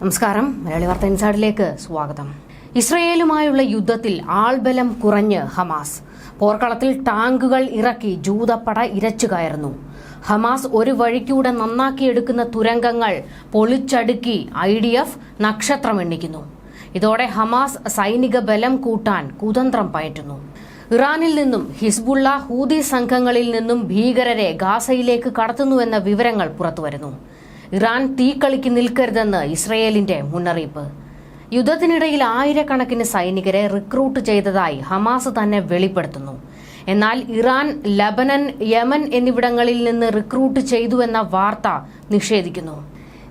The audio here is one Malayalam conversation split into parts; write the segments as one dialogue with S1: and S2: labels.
S1: നമസ്കാരം. മലയാളി വാർത്ത ഇൻസൈഡിലേക്ക് സ്വാഗതം. ഇസ്രയേലുമായുള്ള യുദ്ധത്തിൽ ആൾബലം കുറഞ്ഞ് ഹമാസ്. പോർക്കളത്തിൽ ടാങ്കുകൾ ഇറക്കി ജൂതപ്പട ഇരച്ചു കയറുന്നു. ഹമാസ് ഒരു വഴിക്കൂടെ നന്നാക്കിയെടുക്കുന്ന തുരങ്കങ്ങൾ പൊളിച്ചടുക്കി ഐ ഡി എഫ് നക്ഷത്രം എണ്ണിക്കുന്നു. ഇതോടെ ഹമാസ് സൈനിക ബലം കൂട്ടാൻ കുതന്ത്രം പയറ്റുന്നു. ഇറാനിൽ നിന്നും ഹിസ്ബുള്ള ഹൂതി സംഘങ്ങളിൽ നിന്നും ഭീകരരെ ഗാസയിലേക്ക് കടത്തുന്നുവെന്ന വിവരങ്ങൾ പുറത്തുവരുന്നു. ഇറാൻ തീക്കളിക്ക് നിൽക്കരുതെന്ന് ഇസ്രയേലിന്റെ മുന്നറിയിപ്പ്. യുദ്ധത്തിനിടയിൽ ആയിരക്കണക്കിന് സൈനികരെ റിക്രൂട്ട് ചെയ്തതായി ഹമാസ് തന്നെ വെളിപ്പെടുത്തുന്നു. എന്നാൽ ഇറാൻ ലബനൻ യമൻ എന്നിവിടങ്ങളിൽ നിന്ന് റിക്രൂട്ട് ചെയ്തുവെന്ന വാർത്ത നിഷേധിക്കുന്നു.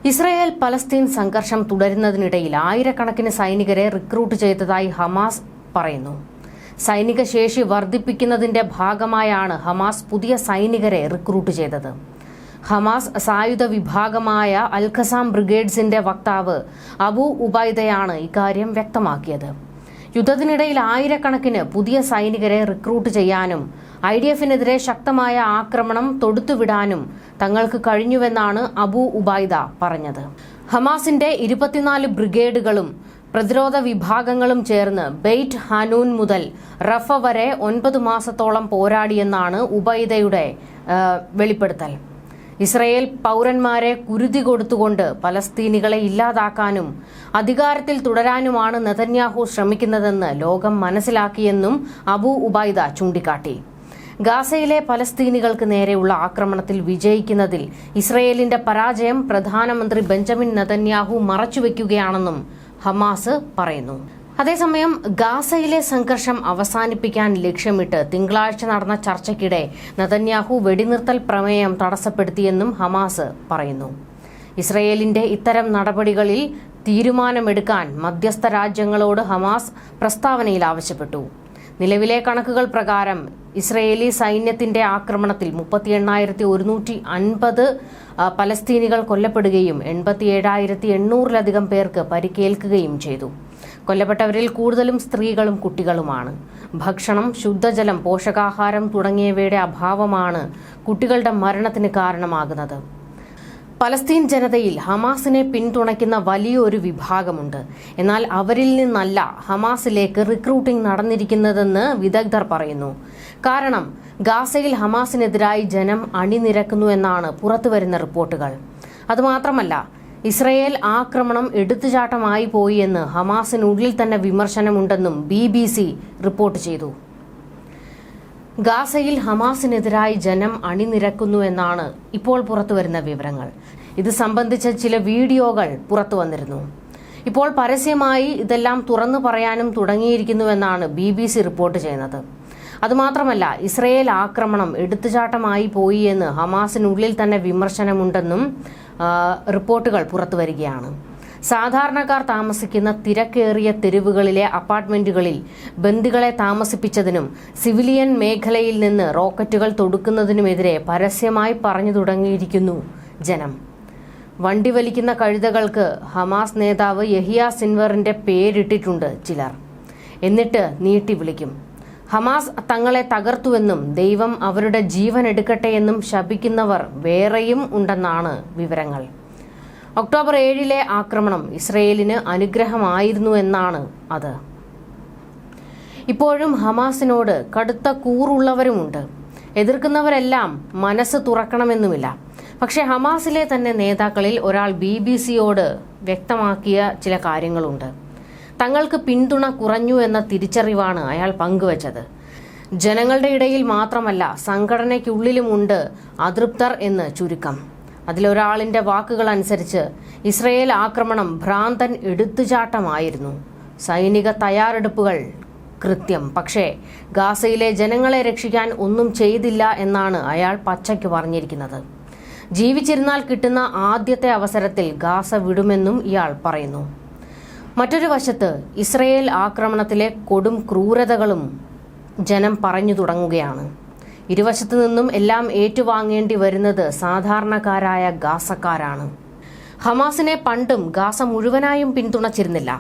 S1: ഇസ്രയേൽ പലസ്തീൻ സംഘർഷം തുടരുന്നതിനിടയിൽ ആയിരക്കണക്കിന് സൈനികരെ റിക്രൂട്ട് ചെയ്തതായി ഹമാസ് പറയുന്നു. സൈനിക ശേഷി വർദ്ധിപ്പിക്കുന്നതിന്റെ ഭാഗമായാണ് ഹമാസ് പുതിയ സൈനികരെ റിക്രൂട്ട് ചെയ്തത്. ഹമാസ് സായുധ വിഭാഗമായ അൽഖസാം ബ്രിഗേഡ്സിന്റെ വക്താവ് അബു ഉബൈദയാണ് ഇക്കാര്യം വ്യക്തമാക്കിയത്. യുദ്ധത്തിനിടയിൽ ആയിരക്കണക്കിന് പുതിയ സൈനികരെ റിക്രൂട്ട് ചെയ്യാനും ഐ ഡി എഫിനെതിരെ ശക്തമായ ആക്രമണം തൊടുത്തുവിടാനും തങ്ങൾക്ക് കഴിഞ്ഞുവെന്നാണ് അബു ഉബൈദ പറഞ്ഞത്. ഹമാസിന്റെ ഇരുപത്തിനാല് ബ്രിഗേഡുകളും പ്രതിരോധ വിഭാഗങ്ങളും ചേർന്ന് ബെയ്റ്റ് ഹനൂൻ മുതൽ റഫ വരെ ഒൻപത് മാസത്തോളം പോരാടിയെന്നാണ് ഉബൈദയുടെ വെളിപ്പെടുത്തൽ. ഇസ്രയേൽ പൗരന്മാരെ കുരുതി കൊടുത്തുകൊണ്ട് പലസ്തീനികളെ ഇല്ലാതാക്കാനും അധികാരത്തിൽ തുടരാനുമാണ് നെതന്യാഹു ശ്രമിക്കുന്നതെന്ന് ലോകം മനസ്സിലാക്കിയെന്നും അബു ഉബൈദ ചൂണ്ടിക്കാട്ടി. ഗാസയിലെ പലസ്തീനികൾക്ക് നേരെയുള്ള ആക്രമണത്തിൽ വിജയിക്കുന്നതിൽ ഇസ്രയേലിന്റെ പരാജയം പ്രധാനമന്ത്രി ബെഞ്ചമിൻ നെതന്യാഹു മറച്ചുവെക്കുകയാണെന്നും ഹമാസ് പറയുന്നു. അതേസമയം ഗാസയിലെ സംഘർഷം അവസാനിപ്പിക്കാൻ ലക്ഷ്യമിട്ട് തിങ്കളാഴ്ച നടന്ന ചർച്ചയ്ക്കിടെ നതന്യാഹു വെടിനിർത്തൽ പ്രമേയം തടസ്സപ്പെടുത്തിയെന്നും ഹമാസ് പറയുന്നു. ഇസ്രയേലിന്റെ ഇത്തരം നടപടികളിൽ തീരുമാനമെടുക്കാൻ മധ്യസ്ഥ രാജ്യങ്ങളോട് ഹമാസ് പ്രസ്താവനയിൽ ആവശ്യപ്പെട്ടു. നിലവിലെ കണക്കുകൾ പ്രകാരം ഇസ്രയേലി സൈന്യത്തിന്റെ ആക്രമണത്തിൽ മുപ്പത്തി എണ്ണായിരത്തി ഒരുന്നൂറ്റി അൻപത് പലസ്തീനികൾ കൊല്ലപ്പെടുകയും എൺപത്തി ഏഴായിരത്തി എണ്ണൂറിലധികം പേർക്ക് പരിക്കേൽക്കുകയും ചെയ്തു. കൊല്ലപ്പെട്ടവരിൽ കൂടുതലും സ്ത്രീകളും കുട്ടികളുമാണ്. ഭക്ഷണം ശുദ്ധജലം പോഷകാഹാരം തുടങ്ങിയവയുടെ അഭാവമാണ് കുട്ടികളുടെ മരണത്തിന് കാരണമാകുന്നത്. പലസ്തീൻ ജനതയിൽ ഹമാസിനെ പിന്തുണയ്ക്കുന്ന വലിയൊരു വിഭാഗമുണ്ട്. എന്നാൽ അവരിൽ നിന്നല്ല ഹമാസിലേക്ക് റിക്രൂട്ടിംഗ് നടന്നിരിക്കുന്നതെന്ന് വിദഗ്ധർ പറയുന്നു. കാരണം ഗാസയിൽ ഹമാസിനെതിരായി ജനം അണിനിരക്കുന്നു എന്നാണ് പുറത്തുവരുന്ന റിപ്പോർട്ടുകൾ. അതുമാത്രമല്ല ഇസ്രയേൽ ആക്രമണം എടുത്തുചാട്ടമായി പോയി എന്ന് ഹമാസിനുള്ളിൽ തന്നെ വിമർശനമുണ്ടെന്നും ബി ബി സി റിപ്പോർട്ട് ചെയ്തു. ഗാസയിൽ ഹമാസിനെതിരായി ജനം അണിനിരക്കുന്നു എന്നാണ് ഇപ്പോൾ പുറത്തുവരുന്ന വിവരങ്ങൾ. ഇത് സംബന്ധിച്ച ചില വീഡിയോകൾ പുറത്തുവന്നിരുന്നു ഇപ്പോൾ പരസ്യമായി ഇതെല്ലാം തുറന്നു പറയാനും തുടങ്ങിയിരിക്കുന്നുവെന്നാണ് ബി ബി സി റിപ്പോർട്ട് ചെയ്യുന്നത്. അതുമാത്രമല്ല ഇസ്രയേൽ ആക്രമണം എടുത്തുചാട്ടമായി പോയി എന്ന് ഹമാസിനുള്ളിൽ തന്നെ വിമർശനമുണ്ടെന്നും റിപ്പോർട്ടുകൾ പുറത്തു വരികയാണ്. സാധാരണക്കാർ താമസിക്കുന്ന തിരക്കേറിയ തെരുവുകളിലെ അപ്പാർട്ട്മെന്റുകളിൽ ബന്ദികളെ താമസിപ്പിച്ചതിനും സിവിലിയൻ മേഖലയിൽ നിന്ന് റോക്കറ്റുകൾ തൊടുക്കുന്നതിനുമെതിരെ പരസ്യമായി പറഞ്ഞു തുടങ്ങിയിരിക്കുന്നു ജനം. വണ്ടി വലിക്കുന്ന കഴുതകൾക്ക് ഹമാസ് നേതാവ് യഹിയ സിൻവറിന്റെ പേരിട്ടിട്ടുണ്ട് ചിലർ. എന്നിട്ട് നീട്ടി വിളിക്കും. ഹമാസ് തങ്ങളെ തകർത്തുവെന്നും ദൈവം അവരുടെ ജീവൻ എടുക്കട്ടെ എന്നും ശപിക്കുന്നവർ വേറെയും ഉണ്ടെന്നാണ് വിവരങ്ങൾ. ഒക്ടോബർ ഏഴിലെ ആക്രമണം ഇസ്രയേലിന് അനുഗ്രഹമായിരുന്നു എന്നാണ് അത്. ഇപ്പോഴും ഹമാസിനോട് കടുത്ത കൂറുള്ളവരുമുണ്ട്. എതിർക്കുന്നവരെല്ലാം മനസ്സ് തുറക്കണമെന്നുമില്ല. പക്ഷെ ഹമാസിലെ തന്നെ നേതാക്കളിൽ ഒരാൾ ബി ബി സിയോട് വ്യക്തമാക്കിയ ചില കാര്യങ്ങളുണ്ട്. തങ്ങൾക്ക് പിന്തുണ കുറഞ്ഞു എന്ന തിരിച്ചറിവാണ് അയാൾ പങ്കുവച്ചത്. ജനങ്ങളുടെ ഇടയിൽ മാത്രമല്ല സംഘടനയ്ക്കുള്ളിലുമുണ്ട് അതൃപ്തർ എന്ന് ചുരുക്കം. അതിലൊരാളിന്റെ വാക്കുകൾ അനുസരിച്ച് ഇസ്രയേൽ ആക്രമണം ഭ്രാന്തൻ എടുത്തുചാട്ടമായിരുന്നു. സൈനിക തയ്യാറെടുപ്പുകൾ കൃത്യം. പക്ഷേ ഗാസയിലെ ജനങ്ങളെ രക്ഷിക്കാൻ ഒന്നും ചെയ്തില്ല എന്നാണ് അയാൾ പച്ചയ്ക്ക് പറഞ്ഞിരിക്കുന്നത്. ജീവിച്ചിരുന്നാൽ കിട്ടുന്ന ആദ്യത്തെ അവസരത്തിൽ ഗാസ വിടുമെന്നും ഇയാൾ പറയുന്നു. മറ്റൊരു വശത്ത് ഇസ്രയേൽ ആക്രമണത്തിലെ കൊടും ക്രൂരതകളും ജനം പറഞ്ഞു തുടങ്ങുകയാണ്. ഇരുവശത്തു നിന്നും എല്ലാം ഏറ്റുവാങ്ങേണ്ടി വരുന്നത് സാധാരണക്കാരായ ഗാസക്കാരാണ്. ഹമാസിനെ പണ്ടും ഗാസ മുഴുവനായും പിന്തുണച്ചിരുന്നില്ല.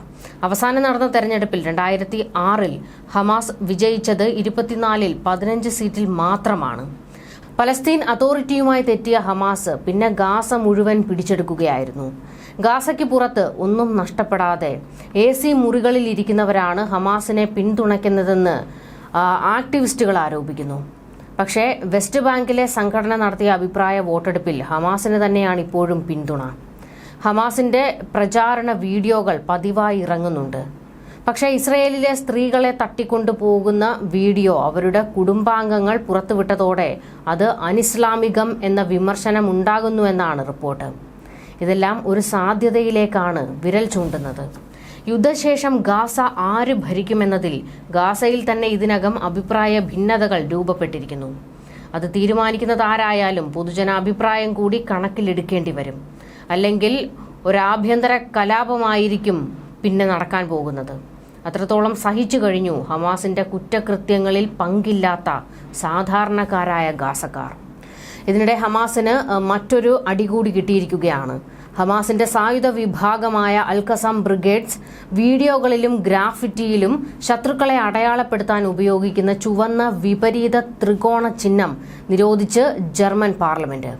S1: അവസാനം നടന്ന തെരഞ്ഞെടുപ്പിൽ രണ്ടായിരത്തി ആറിൽ ഹമാസ് വിജയിച്ചത് ഇരുപത്തിനാലിൽ പതിനഞ്ച് സീറ്റിൽ മാത്രമാണ്. പലസ്തീൻ അതോറിറ്റിയുമായി തെറ്റിയ ഹമാസ് പിന്നെ ഗാസ മുഴുവൻ പിടിച്ചെടുക്കുകയായിരുന്നു. ഗാസയ്ക്ക് പുറത്ത് ഒന്നും നഷ്ടപ്പെടാതെ എ സി മുറികളിൽ ഇരിക്കുന്നവരാണ് ഹമാസിനെ പിന്തുണയ്ക്കുന്നതെന്ന് ആക്ടിവിസ്റ്റുകൾ ആരോപിക്കുന്നു. പക്ഷേ വെസ്റ്റ് ബാങ്കിലെ സംഘടന നടത്തിയ അഭിപ്രായ വോട്ടെടുപ്പിൽ ഹമാസിന് തന്നെയാണ് ഇപ്പോഴും പിന്തുണ. ഹമാസിന്റെ പ്രചാരണ വീഡിയോകൾ പതിവായി ഇറങ്ങുന്നുണ്ട്. പക്ഷേ ഇസ്രയേലിലെ സ്ത്രീകളെ തട്ടിക്കൊണ്ടുപോകുന്ന വീഡിയോ അവരുടെ കുടുംബാംഗങ്ങൾ പുറത്തുവിട്ടതോടെ അത് അനിസ്ലാമികം എന്ന വിമർശനം ഉണ്ടാകുന്നുവെന്നാണ് റിപ്പോർട്ട്. ഇതെല്ലാം ഒരു സാധ്യതയിലേക്കാണ് വിരൽ ചൂണ്ടുന്നത്. യുദ്ധശേഷം ഗാസ ആര് ഭരിക്കുമെന്നതിൽ ഗാസയിൽ തന്നെ ഇതിനകം അഭിപ്രായ ഭിന്നതകൾ രൂപപ്പെട്ടിരിക്കുന്നു. അത് തീരുമാനിക്കുന്നത് ആരായാലും പൊതുജനാഭിപ്രായം കൂടി കണക്കിലെടുക്കേണ്ടി വരും. അല്ലെങ്കിൽ ഒരാഭ്യന്തര കലാപമായിരിക്കും പിന്നെ നടക്കാൻ പോകുന്നത്. അത്രത്തോളം സഹിച്ചു കഴിഞ്ഞു ഹമാസിന്റെ കുറ്റകൃത്യങ്ങളിൽ പങ്കില്ലാത്ത സാധാരണക്കാരായ ഗാസക്കാർ. ഇതിനിടെ ഹമാസിന് മറ്റൊരു അടികൂടി കിട്ടിയിരിക്കുകയാണ്. ഹമാസിന്റെ സായുധ വിഭാഗമായ അൽഖസാം ബ്രിഗേഡ്സ് വീഡിയോകളിലും ഗ്രാഫിറ്റിയിലും ശത്രുക്കളെ അടയാളപ്പെടുത്താൻ ഉപയോഗിക്കുന്ന ചുവന്ന വിപരീത ത്രികോണ ചിഹ്നം നിരോധിച്ച് ജർമ്മൻ പാർലമെന്റ്.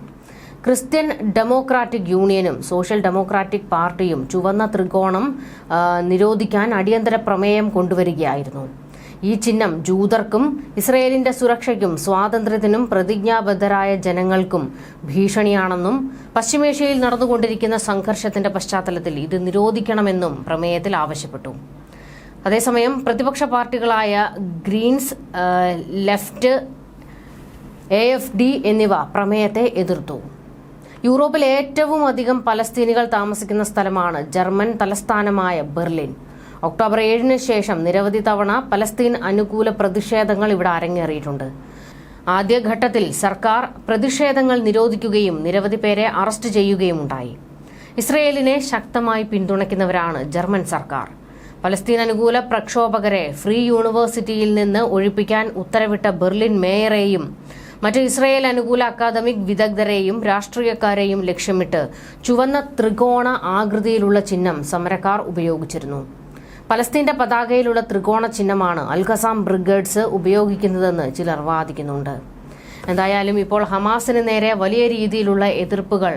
S1: ക്രിസ്ത്യൻ ഡെമോക്രാറ്റിക് യൂണിയനും സോഷ്യൽ ഡെമോക്രാറ്റിക് പാർട്ടിയും ചുവന്ന ത്രികോണം നിരോധിക്കാൻ അടിയന്തര പ്രമേയം കൊണ്ടുവരികയായിരുന്നു. ഈ ചിഹ്നം ജൂതർക്കും ഇസ്രയേലിന്റെ സുരക്ഷയ്ക്കും സ്വാതന്ത്ര്യത്തിനും പ്രതിജ്ഞാബദ്ധരായ ജനങ്ങൾക്കും ഭീഷണിയാണെന്നും പശ്ചിമേഷ്യയിൽ നടന്നുകൊണ്ടിരിക്കുന്ന സംഘർഷത്തിന്റെ പശ്ചാത്തലത്തിൽ ഇത് നിരോധിക്കണമെന്നും പ്രമേയത്തിൽ ആവശ്യപ്പെട്ടു. അതേസമയം പ്രതിപക്ഷ പാർട്ടികളായ Greens left A F D എന്നിവ പ്രമേയത്തെ എതിർത്തു. യൂറോപ്പിൽ ഏറ്റവും അധികം പലസ്തീനികൾ താമസിക്കുന്ന സ്ഥലമാണ് ജർമ്മൻ തലസ്ഥാനമായ ബെർലിൻ. ഒക്ടോബർ ഏഴിന് ശേഷം നിരവധി തവണ പലസ്തീൻ അനുകൂല പ്രതിഷേധങ്ങൾ ഇവിടെ അരങ്ങേറിയിട്ടുണ്ട്. ആദ്യഘട്ടത്തിൽ സർക്കാർ പ്രതിഷേധങ്ങൾ നിരോധിക്കുകയും നിരവധി പേരെ അറസ്റ്റ് ചെയ്യുകയും ഉണ്ടായി. ഇസ്രയേലിനെ ശക്തമായി പിന്തുണയ്ക്കുന്നവരാണ് ജർമ്മൻ സർക്കാർ. പലസ്തീൻ അനുകൂല പ്രക്ഷോഭകരെ ഫ്രീ യൂണിവേഴ്സിറ്റിയിൽ നിന്ന് ഒഴിപ്പിക്കാൻ ഉത്തരവിട്ട ബെർലിൻ മേയറേയും മറ്റ് ഇസ്രയേൽ അനുകൂല അക്കാദമിക് വിദഗ്ധരെയും രാഷ്ട്രീയക്കാരെയും ലക്ഷ്യമിട്ട് ചുവന്ന ത്രികോണ ആകൃതിയിലുള്ള ചിഹ്നം സമരക്കാർ ഉപയോഗിച്ചിരുന്നു. പലസ്തീന്റെ പതാകയിലുള്ള ത്രികോണ ചിഹ്നമാണ് അൽഖസാം ബ്രിഗേഡ്സ് ഉപയോഗിക്കുന്നതെന്ന് ചിലർ വാദിക്കുന്നുണ്ട്. എന്തായാലും ഇപ്പോൾ ഹമാസിന് നേരെ വലിയ രീതിയിലുള്ള എതിർപ്പുകൾ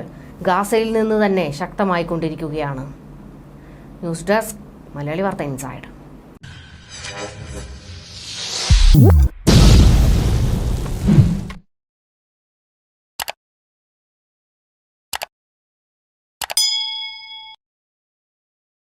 S1: ഗാസയിൽ നിന്ന് തന്നെ ശക്തമായി കൊണ്ടിരിക്കുകയാണ്. ന്യൂസ് ഡെസ്ക് മലയാളി വാർത്ത ഇൻസൈഡ്.